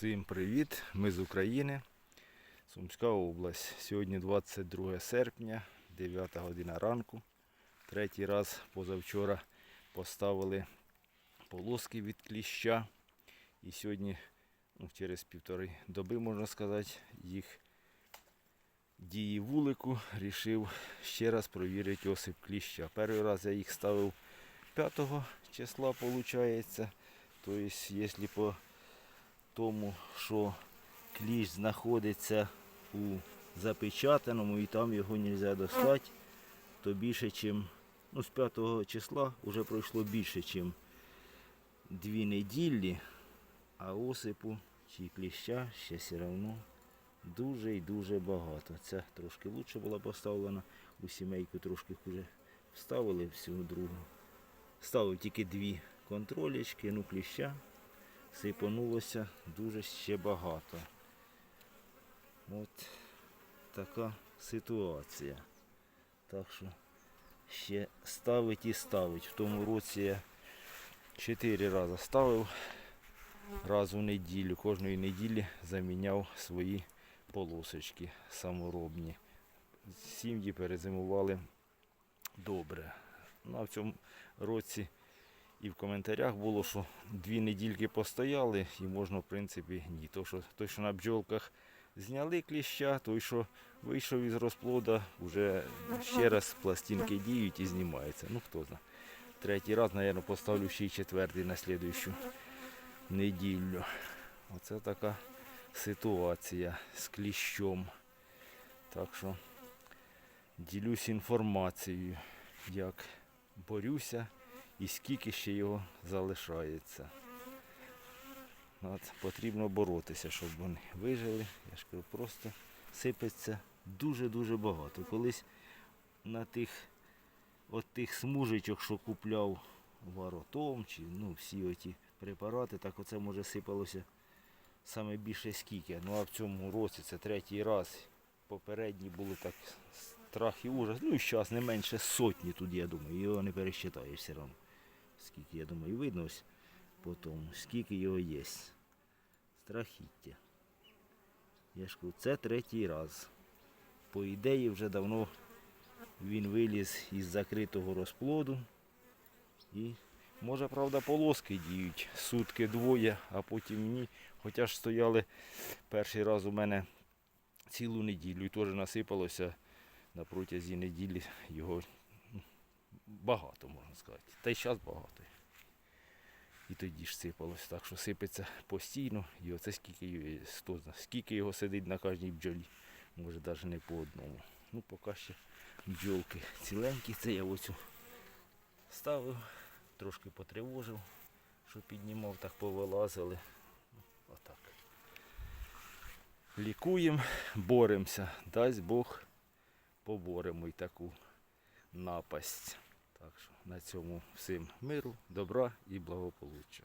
Всім привіт! Ми з України, Сумська область. Сьогодні 22 серпня, 9 година ранку. Третій раз позавчора поставили полоски від кліща. І сьогодні, ну, через півтори доби, можна сказати, їх дії вулику рішив ще раз провірити осип кліща. Перший раз я їх ставив 5 числа, виходить. Тобто, якщо по тому, що кліщ знаходиться у запечатаному і там його не можна достати, то більше, ніж ну, з 5 числа вже пройшло більше, ніж дві неділі, а осипу чи кліща ще все одно дуже і дуже багато. Ця трошки краще була поставлена, у сімейку трошки хуже вставили всю другу. Ставив тільки дві контролечки, ну кліща сипанулося дуже ще багато. От така ситуація. Так що ще ставить і ставить. В тому році я чотири рази ставив раз у неділю. Кожної неділі заміняв свої полосочки саморобні. Сім'ї перезимували добре. Ну, а в цьому році і в коментарях було, що дві недільки постояли і можна, в принципі, ні. То, що, той, що на бджолках зняли кліща, той, що вийшов із розплода, вже ще раз пластинки діють і знімаються. Ну хто знає. Третій раз, мабуть, поставлю ще й четвертий на слідуючу неділю. Оце така ситуація з кліщом. Так що ділюсь інформацією, як борюся і скільки ще його залишається. От, потрібно боротися, щоб вони вижили. Я ж кажу, просто сипеться дуже-дуже багато. Колись на тих от тих смужечок, що купляв варотом, чи ну, всі оті препарати, так оце може сипалося саме більше скільки. Ну а в цьому році це третій раз. Попередні були так страх і ужас. Ну і зараз не менше сотні тут, я думаю, його не пересчитаєш все одно. Скільки, я думаю, видно ось по тому, скільки його є. Страхіття. Я ж кажу, це третій раз. По ідеї вже давно він виліз із закритого розплоду. І може, правда, полоски діють сутки двоє, а потім ні. Хоча ж стояли перший раз у мене цілу неділю і теж насипалося на протязі неділі його багато, можна сказати. Та й зараз багато. І тоді ж сипалось. Так що сипеться постійно. І оце скільки, скільки його сидить на кожній бджолі. Може навіть не по одному. Ну поки ще бджолки ціленькі. Це я оцю ставив, трошки потривожив, що піднімав, так повилазили. Отак. Лікуємо, боремося. Дасть Бог поборемо і таку напасть. Так що на цьому всім миру, добра і благополуччя.